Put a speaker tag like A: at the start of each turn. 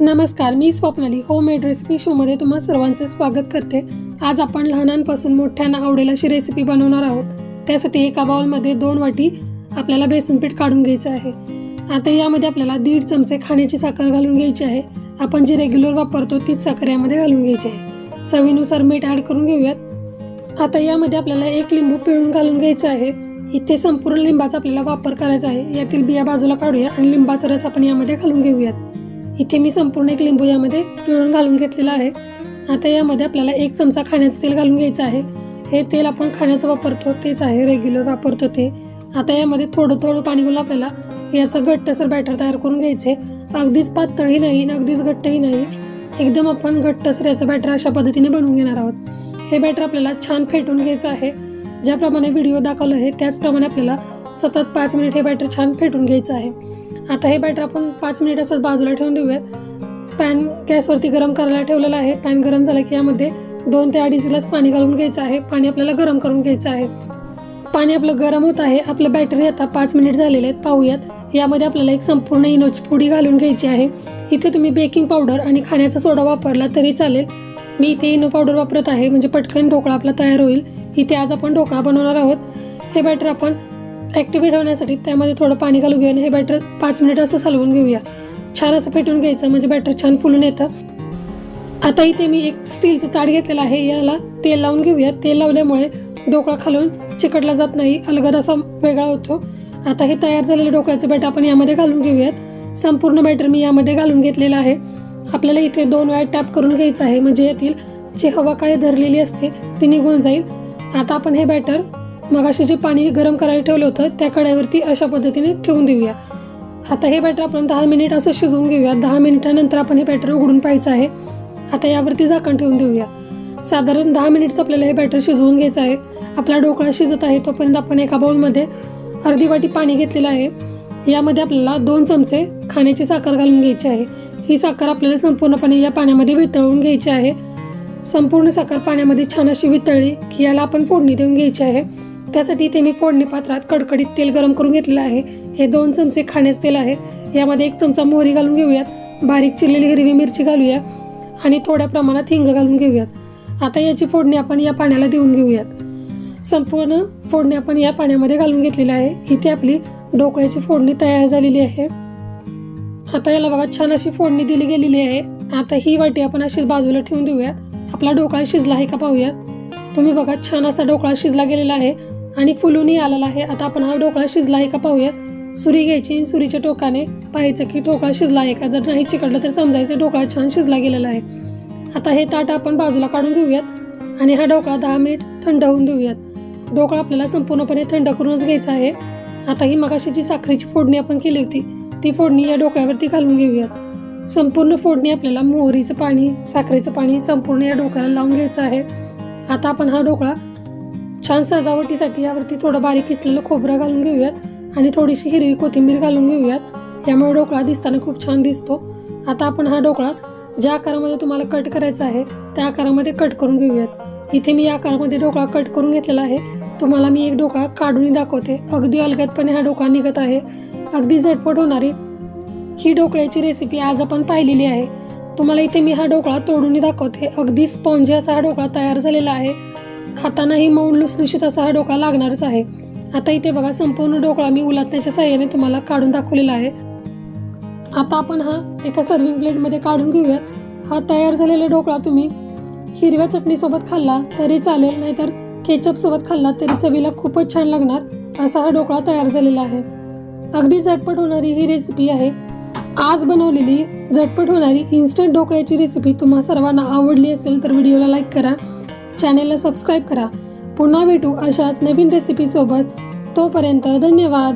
A: नमस्कार मी Swapnali homemade recipe शोमध्ये तुम्हा सर्वांचे स्वागत करते. आज आपण लहानांपासून मोठ्यांना आवडेल अशी रेसिपी बनवणार आहोत. त्यासाठी एका बाउलमध्ये दोन वाटी आपल्याला बेसन पीठ काढून घ्यायचं आहे. आता यामध्ये आपल्याला दीड चमचे खाण्याची साखर घालून घ्यायची आहे. आपण जी रेग्युलर वापरतो तीच साखर यामध्ये घालून घ्यायची आहे. चवीनुसार मीठ ॲड करून घेऊयात. आता यामध्ये आपल्याला एक लिंबू पिळून घालून घ्यायचं आहे. इथे संपूर्ण लिंबाचा आपल्याला वापर करायचा आहे. यातील बिया बाजूला काढूया आणि लिंबाचा रस आपण यामध्ये घालून घेऊयात. इथे मी संपूर्ण एक लिंबू यामध्ये पिळून घालून घेतलेला आहे. आता यामध्ये आपल्याला एक चमचा खाण्याचं तेल घालून घ्यायचं आहे. हे तेल आपण खाण्याचं वापरतो तेच आहे. रेग्युलर वापरतो ते. आता यामध्ये थोडं थोडं पाणी घालून आपल्याला याचं घट्टसर बॅटर तयार करून घ्यायचे. अगदीच पातळही नाही अगदीच घट्टही नाही. एकदम आपण घट्टसर याचं बॅटर अशा पद्धतीने बनवून घेणार आहोत. हे बॅटर आपल्याला छान फेटून घ्यायचं आहे. ज्याप्रमाणे व्हिडिओ दाखवलं आहे त्याचप्रमाणे आपल्याला सतत पाच मिनिट हे बॅटर छान फेटून घ्यायचं आहे. आता हे बॅटर आपण पाच मिनिट असंच बाजूला ठेवून देऊयात. पॅन गॅसवरती गरम करायला ठेवलेला आहे. पॅन गरम झाला की यामध्ये दोन ते अडीच ग्लास पाणी घालून घ्यायचं आहे. पाणी आपल्याला गरम करून घ्यायचं आहे. पाणी आपलं गरम होत आहे. आपलं बॅटरी आता पाच मिनिट झालेले आहेत. पाहूयात. यामध्ये आपल्याला एक संपूर्ण इनोची पुडी घालून घ्यायची आहे. इथे तुम्ही बेकिंग पावडर आणि खाण्याचा सोडा वापरला तरी चालेल. मी इथे इनो पावडर वापरत आहे. म्हणजे पटकन ढोकळा आपला तयार होईल. इथे आज आपण ढोकळा बनवणार आहोत. हे बॅटर आपण ॲक्टिवेट होण्यासाठी त्यामध्ये थोडं पाणी घालून घेऊन हे बॅटर पाच मिनिट असं हलवून घेऊया. छान असं फेटून घ्यायचं म्हणजे बॅटर छान फुलून येतं. आता इथे मी एक स्टीलचं ताट घेतलेलं आहे याला तेल लावून घेऊया. तेल लावल्यामुळे ढोकळा खालून चिकटला जात नाही अलगद असा वेगळा होतो. आता हे तयार झालेलं ढोकळ्याचं बॅटर आपण यामध्ये घालून घेऊयात. संपूर्ण बॅटर मी यामध्ये घालून घेतलेलं आहे. आपल्याला इथे दोन वेळा टॅप करून घ्यायचं आहे म्हणजे यातील जी हवा काय धरलेली असते ती निघून जाईल. आता आपण हे बॅटर मगाशी जे पाणी गरम करायला ठेवलं होतं त्या कढाईवरती अशा पद्धतीने ठेवून देऊया. आता हे बॅटर आपण दहा मिनिट असं शिजवून घेऊया. दहा मिनिटानंतर आपण हे बॅटर उघडून पाहायचं आहे. आता यावरती झाकण ठेवून देऊया. साधारण दहा मिनिटचं आपल्याला हे बॅटर शिजवून घ्यायचं आहे. आपला ढोकळा शिजत आहे तोपर्यंत आपण एका बाउलमध्ये अर्धी वाटी पाणी घेतलेलं आहे. यामध्ये आपल्याला दोन चमचे खाण्याची साखर घालून घ्यायची आहे. ही साखर आपल्याला संपूर्णपणे या पाण्यामध्ये वितळवून घ्यायची आहे. संपूर्ण साखर पाण्यामध्ये छान अशी वितळली की याला आपण फोडणी देऊन घ्यायची आहे. त्यासाठी इथे मी फोडणी पात्रात कडकडीत तेल गरम करून घेतलेलं आहे. हे दोन चमचे खाण्याचं तेल आहे. यामध्ये एक चमचा मोहरी घालून घेऊयात. बारीक चिरलेली हिरवी मिरची घालूया. आणि थोड्या प्रमाणात हिंग घालून घेऊयात. आता याची फोडणी आपण या पाण्याला देऊन घेऊयात. संपूर्ण फोडणी आपण या पाण्यामध्ये घालून घेतलेली आहे. इथे आपली ढोकळ्याची फोडणी तयार झालेली आहे. आता याला बघा छान अशी फोडणी दिली गेलेली आहे. आता ही वाटी आपण अशीच बाजूला ठेवून देऊयात. आपला ढोकळा शिजला आहे का पाहूयात. तुम्ही बघा छान असा ढोकळा शिजला गेलेला आहे. आणि फुलूनही आलेला आहे. आता आपण हा ढोकळा शिजला आहे का पाहूयात. सुरी घ्यायची आणि सुरीच्या टोकाने पाहायचं की ढोकळा शिजला आहे का? जर नाही चिकटलं तर समजायचं ढोकळा छान शिजला गेलेला आहे. आता हे ताट आपण बाजूला काढून घेऊयात आणि हा ढोकळा दहा मिनिट थंड होऊन देऊयात. ढोकळा आपल्याला संपूर्णपणे थंड करूनच घ्यायचा आहे. आता ही मगाशी जी साखरेची फोडणी आपण केली होती ती फोडणी या ढोकळ्यावरती घालून घेऊयात. संपूर्ण फोडणी आपल्याला मोहरीचं पाणी साखरेचं पाणी संपूर्ण या ढोकळ्याला लावून घ्यायचं आहे. आता आपण हा ढोकळा छान सजावटीसाठी यावरती थोडं बारीक किसलेलं खोबरं घालून घेऊयात आणि थोडीशी हिरवी कोथिंबीर घालून घेऊयात. यामुळे ढोकळा दिसताना खूप छान दिसतो. आता आपण हा ढोकळा ज्या आकारामध्ये तुम्हाला कट करायचा आहे त्या आकारामध्ये कट करून घेऊयात. इथे मी या आकारामध्ये ढोकळा कट करून घेतलेला आहे. तुम्हाला मी एक ढोकळा काढूनही दाखवते. अगदी अलगदपणे हा ढोकळा निघत आहे. अगदी झटपट होणारी ही ढोकळ्याची रेसिपी आज आपण पाहिलेली आहे. तुम्हाला इथे मी हा ढोकळा तोडून दाखवते. अगदी स्पॉन्जी असा हा ढोकळा तयार झालेला आहे. खातानाही मऊ लुसलुशीत असा हा डोका लागणारच आहे. आता इथे बघा संपूर्ण ढोकळा मी उलटण्याच्या साह्याने तुम्हाला काढून दाखवलेला आहे. आता आपण हा एका सर्विंग प्लेटमध्ये काढून घेऊयात हा तयार झालेला ढोकळा तुम्ही हिरव्या चटणीसोबत खाल्ला तरी चालेल नाहीतर केचपसोबत खाल्ला तरी चवीला खूपच छान लागणार असा हा ढोकळा तयार झालेला आहे. अगदी झटपट होणारी ही रेसिपी आहे. आज बनवलेली झटपट होणारी इन्स्टंट ढोकळ्याची रेसिपी तुम्हा सर्वांना आवडली असेल तर व्हिडिओला लाईक करा. चॅनेलला सबस्क्राईब करा. पुन्हा भेटू अशाच नवीन रेसिपीसोबत तोपर्यंत धन्यवाद.